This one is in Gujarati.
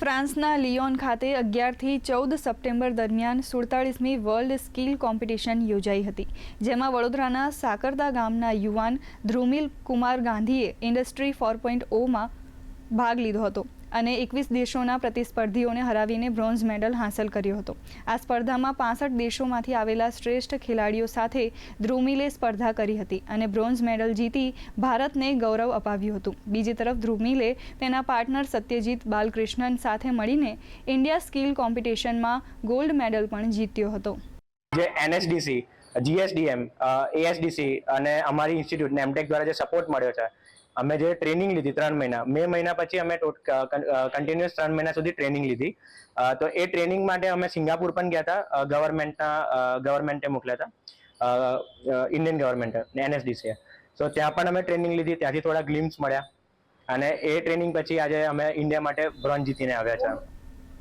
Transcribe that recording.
ફ્રાન્સના લિયોન ખાતે અગિયારથી ચૌદ સપ્ટેમ્બર દરમિયાન સુડતાળીસમી વર્લ્ડ સ્કિલ કોમ્પિટિશન યોજાઈ હતી, જેમાં વડોદરાના સાકરદા ગામના યુવાન ધ્રુમિલ કુમાર ગાંધીએ ઇન્ડસ્ટ્રી ફોર પોઈન્ટ ઓમાં ભાગ લીધો હતો. અને એકવીસ દેશોના પ્રતિસ્પર્ધીઓને હરાવીને બ્રોન્ઝ મેડલ હાંસલ કર્યો હતો. આ સ્પર્ધામાં પાસઠ દેશોમાંથી આવેલા શ્રેષ્ઠ ખેલાડીઓ સાથે ધ્રુમિલે સ્પર્ધા કરી હતી અને બ્રોન્ઝ મેડલ જીતી ભારતને ગૌરવ અપાવ્યું હતું. બીજી તરફ ધ્રુમિલે તેના પાર્ટનર સત્યજીત બાલકૃષ્ણન સાથે મળીને ઇન્ડિયા સ્કિલ કોમ્પિટિશનમાં ગોલ્ડ મેડલ પણ જીત્યો હતો. જે એનએસડીસી જીએસડીએમ એએસડીસી અને અમારી ઇન્સ્ટિટ્યૂટ નેમટેક દ્વારા જે સપોર્ટ મળ્યો છે, અમે જે ટ્રેનિંગ લીધી ત્રણ મહિના, મે મહિના પછી અમે કન્ટિન્યુઅસ ત્રણ મહિના સુધી ટ્રેનિંગ લીધી. તો એ ટ્રેનિંગ માટે અમે સિંગાપુર પણ ગયા હતા ગવર્મેન્ટના ગવર્મેન્ટે મોકલ્યા હતા ઇન્ડિયન ગવર્મેન્ટે એનએસડીસી સો ત્યાં પણ અમે ટ્રેનિંગ લીધી, ત્યાંથી થોડા ગ્લિમ્સ મળ્યા. અને એ ટ્રેનિંગ પછી આજે અમે ઇન્ડિયા માટે બ્રોન્ઝ જીતીને આવ્યા છે.